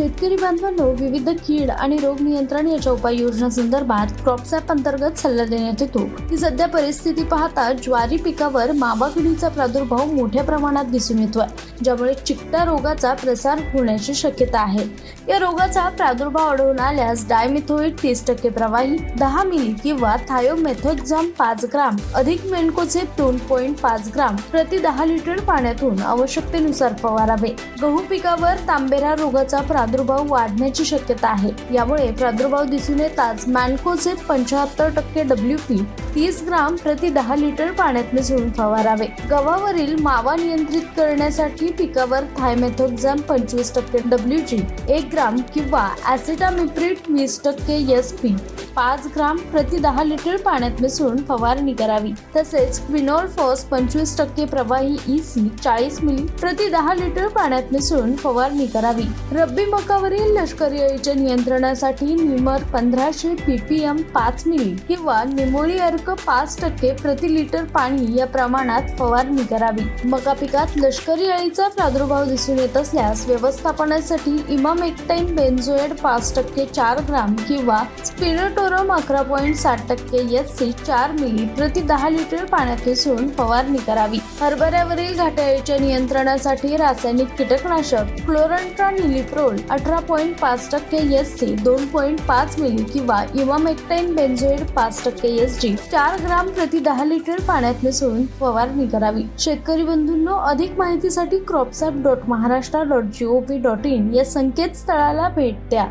शेतकरी बांधवांनो विविध कीड आणि रोग नियंत्रण याच्या उपाययोजना संदर्भात क्रॉपसॅप अंतर्गत सल्ला देण्यात येतो. ही सध्या परिस्थिती पाहता ज्वारी पिकावर मावा किडीचा प्रादुर्भाव मोठ्या प्रमाणात दिसून येतोय ज्यामुळे चिकटा रोगाचा प्रसार होण्याची शक्यता आहे. या रोगाचा प्रादुर्भाव आढळून आल्यास डायमिथोइड तीस टक्के प्रवाही दहा मिली किंवा थायोमेथोक्झाम पाच ग्राम अधिक मेनकोचे दोन पॉईंट पाच ग्राम प्रति दहा लिटर पाण्यातून आवश्यकतेनुसार फवारावे. गहू पिकावर तांबेरा रोगाचा प्रादुर्भाव प्रादुर्भाव वाढण्याची शक्यता आहे. यामुळे प्रादुर्भाव दिसून येताच मॅनकोचे पंच्याहत्तर टक्के डब्ल्यू पी तीस ग्राम प्रति दहा लिटर पाण्यात मिसळून फवारावे. गव्हावरील मावा नियंत्रित करण्यासाठी पिकावर थायमेथोक्झॅम पंचवीस टक्के डब्ल्यू जी एक ग्राम किंवा ॲसिटामिप्रिट वीस टक्के एस पी पाच ग्राम प्रति दहा लिटर पाण्यात मिसळून फवारणी करावी. तसेच क्विनोल फॉस पंचवीस टक्के प्रवाही ई सी चाळीस मिली प्रति दहा लिटर पाण्यात मिसळून फवारणी करावी. रब्बी मकावरील लष्करी अळीच्या नियंत्रणासाठी निमर पंधराशे पीपीएम पाच मिली किंवा निमोळी अर्क पाच टक्के प्रति लिटर पाणी या प्रमाणात फवारणी करावी. मका पिकात लष्करी अळीचा प्रादुर्भाव दिसून येत असल्यास व्यवस्थापनासाठी इमामेक्टाईन बेन्झोएड पाच टक्के चार ग्राम किंवा स्पिरोटोरम अकरा पॉईंट साठ टक्के एस सी चार मिली प्रति दहा लिटर पाण्यात मिसळून फवारणी करावी. हरभऱ्यावरील घाटाळीच्या नियंत्रणासाठी रासायनिक कीटकनाशक क्लोरंट्रा निलिप्रोल अठरा पॉईंट पाच टक्के एस सी दोन पॉईंट पाच मिली किंवा इवामेक्टाईन बेन्झोइड पाच टक्के एस जी चार ग्राम प्रति दहा लिटर पाण्यात मिसळून फवारणी करावी. शेतकरी बंधूंनो अधिक माहितीसाठी cropsap dot Maharashtra dot G O dot in या संकेतस्थळाला भेट द्या.